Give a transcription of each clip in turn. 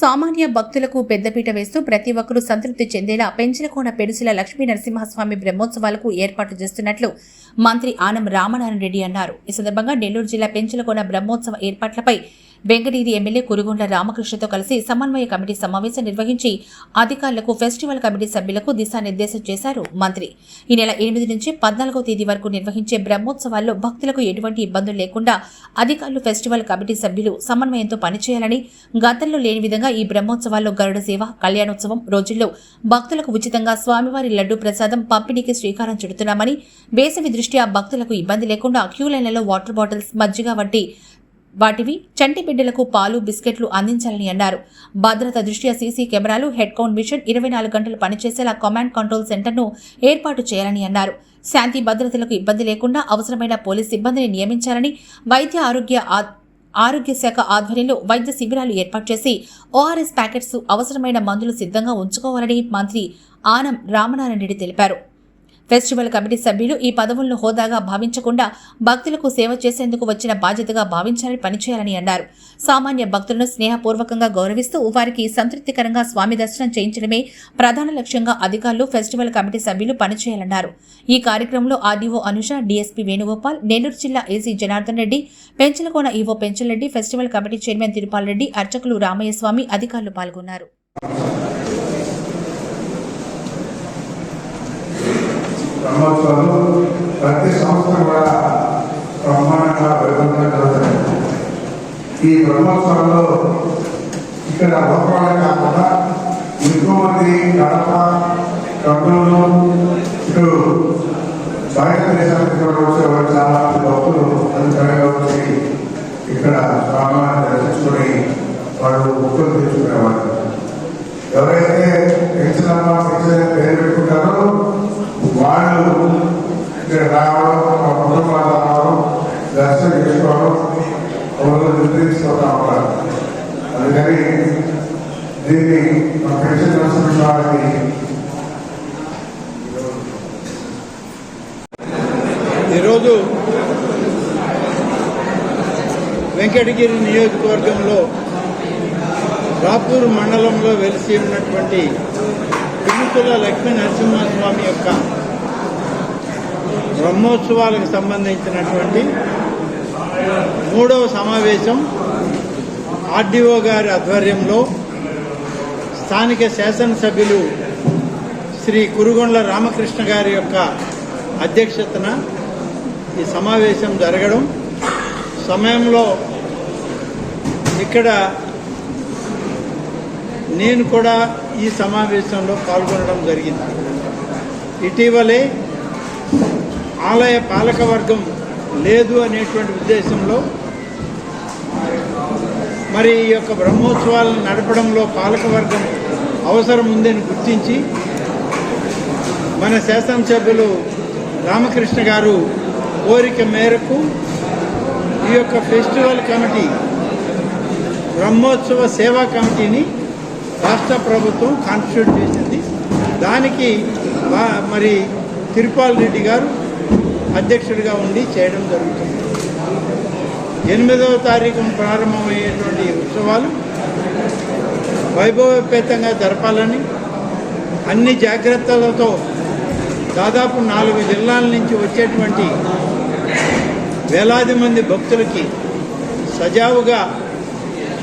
సామాన్య భక్తులకు పెద్దపీట వేస్తూ ప్రతి ఒక్కరూ సంతృప్తి చెందేలా పెంచలకోన పెడుసుల లక్ష్మీ నరసింహస్వామి బ్రహ్మోత్సవాలకు ఏర్పాటు చేస్తున్నట్లు మంత్రి ఆనం రామనారాయణ రెడ్డి అన్నారు. ఈ సందర్భంగా నెల్లూరు జిల్లా పెంచలకోన బ్రహ్మోత్సవ ఏర్పాట్లపై వెంకటగిరి ఎమ్మెల్యే కురుగొండ్ల రామకృష్ణతో కలిసి సమన్వయ కమిటీ సమావేశం నిర్వహించి అధికారులకు ఫెస్టివల్ కమిటీ సభ్యులకు దిశానిర్దేశం చేశారు మంత్రి. ఈ నెల ఎనిమిది నుంచి పద్నాలుగో తేదీ వరకు నిర్వహించే బ్రహ్మోత్సవాల్లో భక్తులకు ఎటువంటి ఇబ్బందులు లేకుండా అధికారులు ఫెస్టివల్ కమిటీ సభ్యులు సమన్వయంతో పనిచేయాలని గతంలో లేని విధంగా ఈ బ్రహ్మోత్సవాల్లో గరుడ సేవ కళ్యాణోత్సవం రోజుల్లో భక్తులకు ఉచితంగా స్వామివారి లడ్డు ప్రసాదం పంపిణీకి శ్రీకారం చుడుతున్నామని వేసవి దృష్ట్యా భక్తులకు ఇబ్బంది లేకుండా క్యూ లైన్లలో వాటర్ బాటిల్స్ మజ్జిగ వంటి వాటివి చంటి బిడ్డలకు పాలు బిస్కెట్లు అందించాలని అన్నారు. భద్రత దృష్ట్యా సీసీ కెమెరాలు హెడ్ కౌంట్ మిషన్ ఇరవై నాలుగు గంటలు పనిచేసేలా కమాండ్ కంట్రోల్ సెంటర్ను ఏర్పాటు చేయాలని అన్నారు. శాంతి భద్రతలకు ఇబ్బంది లేకుండా అవసరమైన పోలీస్ సిబ్బందిని నియమించాలని వైద్య ఆరోగ్య ఆరోగ్య శాఖ ఆధ్వర్యంలో వైద్య శిబిరాలు ఏర్పాటు చేసి ఓఆర్ఎస్ ప్యాకెట్స్ అవసరమైన మందులు సిద్ధంగా ఉంచుకోవాలని మంత్రి ఆనం రామనారాయణ రెడ్డి తెలిపారు. ఫెస్టివల్ కమిటీ సభ్యులు ఈ పదవులను హోదాగా భావించకుండా భక్తులకు సేవ చేసేందుకు వచ్చిన బాధ్యతగా భావించాలని పనిచేయాలని అన్నారు. సామాన్య భక్తులను స్నేహపూర్వకంగా గౌరవిస్తూ వారికి సంతృప్తికరంగా స్వామి దర్శనం చేయించడమే ప్రధాన లక్ష్యంగా అధికారులు ఫెస్టివల్ కమిటీ సభ్యులు పనిచేయాలన్నారు. ఈ కార్యక్రమంలో R D O Anusha D S P Venugopal Nellore జిల్లా A C Janardhan Reddy Penchalakona E O Penchalareddy festival committee chairman Tirupal Reddy అర్చకులు రామయ్య స్వామి అధికారులు పాల్గొన్నారు. బ్రహ్మోత్సవాలు ప్రతి సంవత్సరం కూడా బ్రహ్మాండంగా వైభవంగా జరుగుతాయి ఈ బ్రహ్మోత్సవంలో ఇక్కడ లోకాలే కాకుండా ఎక్కువ మంది కడప కర్నూలు ఇటు బయట దేశాలకు కూడా వచ్చేవారు చాలా మంది భక్తులు అధికంగా వచ్చి ఇక్కడ స్వామివారిని దర్శించుకొని వాళ్ళు భక్తులు తెచ్చుకునేవారు ఎవరైతే పెంచినమ్మా పెంచిన పేరు పెట్టుకుంటారో వాళ్ళు ఇక్కడ రావడం మా కుటుంబాలు రావడం దర్శనం ఎవరు ఉంటారు అందుకని దీన్ని మా పెన్షన్ ఈరోజు వెంకటగిరి నియోజకవర్గంలో రాపూర్ మండలంలో వెలిసి ఉన్నటువంటి తిరుమల లక్ష్మీ నరసింహస్వామి యొక్క బ్రహ్మోత్సవాలకు సంబంధించినటువంటి మూడవ సమావేశం ఆర్డీఓ గారి ఆధ్వర్యంలో స్థానిక శాసనసభ్యులు శ్రీ కురుగొండ్ల రామకృష్ణ గారి యొక్క అధ్యక్షతన ఈ సమావేశం జరగడం. సమయంలో ఇక్కడ నేను కూడా ఈ సమావేశంలో పాల్గొనడం జరిగింది. ఇటీవలే ఆలయ పాలకవర్గం లేదు అనేటువంటి ఉద్దేశంలో మరి ఈ యొక్క బ్రహ్మోత్సవాలను నడపడంలో పాలకవర్గం అవసరం ఉందని గుర్తించి మన శాసనసభ్యులు రామకృష్ణ గారు కోరిక మేరకు ఈ యొక్క ఫెస్టివల్ కమిటీ బ్రహ్మోత్సవ సేవా కమిటీని రాష్ట్ర ప్రభుత్వం కాన్స్టిట్యూట్ చేసింది. దానికి మరి తిరుపాల్ రెడ్డి గారు అధ్యక్షుడిగా ఉండి చేయడం జరుగుతుంది. ఎనిమిదవ తారీఖున ప్రారంభమయ్యేటువంటి ఉత్సవాలు వైభవపేతంగా జరపాలని అన్ని జాగ్రత్తలతో దాదాపు నాలుగు జిల్లాల నుంచి వచ్చేటువంటి వేలాది మంది భక్తులకి సజావుగా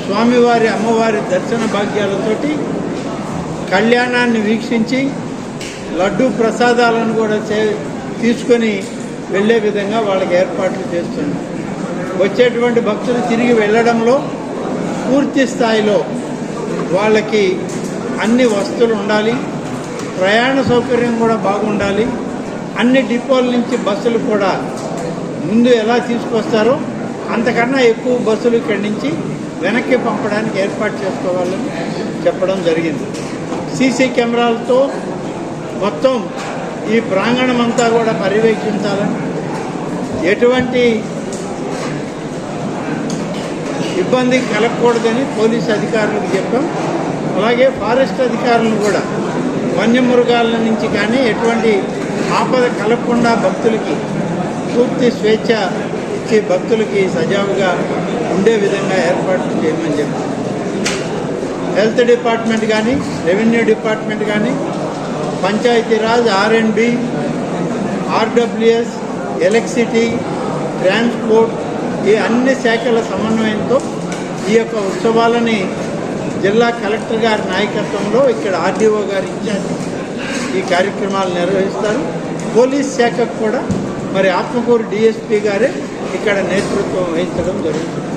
స్వామివారి అమ్మవారి దర్శన భాగ్యాలతోటి కళ్యాణాన్ని వీక్షించి లడ్డు ప్రసాదాలను కూడా చే తీసుకొని వెళ్ళే విధంగా వాళ్ళకి ఏర్పాట్లు చేస్తుంది వచ్చేటువంటి భక్తులు తిరిగి వెళ్ళడంలో పూర్తి స్థాయిలో వాళ్ళకి అన్ని వస్తువులు ఉండాలి ప్రయాణ సౌకర్యం కూడా బాగుండాలి అన్ని డిపోల నుంచి బస్సులు కూడా ముందు ఎలా తీసుకొస్తారో అంతకన్నా ఎక్కువ బస్సులు ఇక్కడి నుంచి వెనక్కి పంపడానికి ఏర్పాటు చేసుకోవాలని చెప్పడం జరిగింది. సీసీ కెమెరాలతో మొత్తం ఈ ప్రాంగణం అంతా కూడా పర్యవేక్షించాలని ఎటువంటి ఇబ్బంది కలగకూడదని పోలీస్ అధికారులకు చెప్పాం. అలాగే ఫారెస్ట్ అధికారులు కూడా వన్యమృగాల నుంచి కానీ ఎటువంటి ఆపద కలగకుండా భక్తులకి పూర్తి స్వేచ్ఛ ఇచ్చి భక్తులకి సజావుగా ఉండే విధంగా ఏర్పాట్లు చేయమని చెప్పాం. హెల్త్ డిపార్ట్మెంట్ కానీ రెవెన్యూ డిపార్ట్మెంట్ కానీ పంచాయతీరాజ్ ఆర్ఎండ్బి ఆర్డబ్ల్యూఎస్ ఎలక్ట్రిసిటీ ట్రాన్స్పోర్ట్ ఈ అన్ని శాఖల సమన్వయంతో ఈ యొక్క ఉత్సవాలని జిల్లా కలెక్టర్ గారి నాయకత్వంలో ఇక్కడ ఆర్డీఓ గారి ఇచ్చారు. ఈ కార్యక్రమాలు నిర్వహిస్తారు. పోలీస్ శాఖకు కూడా మరి ఆత్మకూరు డిఎస్పీ గారే ఇక్కడ నేతృత్వం వహించడం జరుగుతుంది.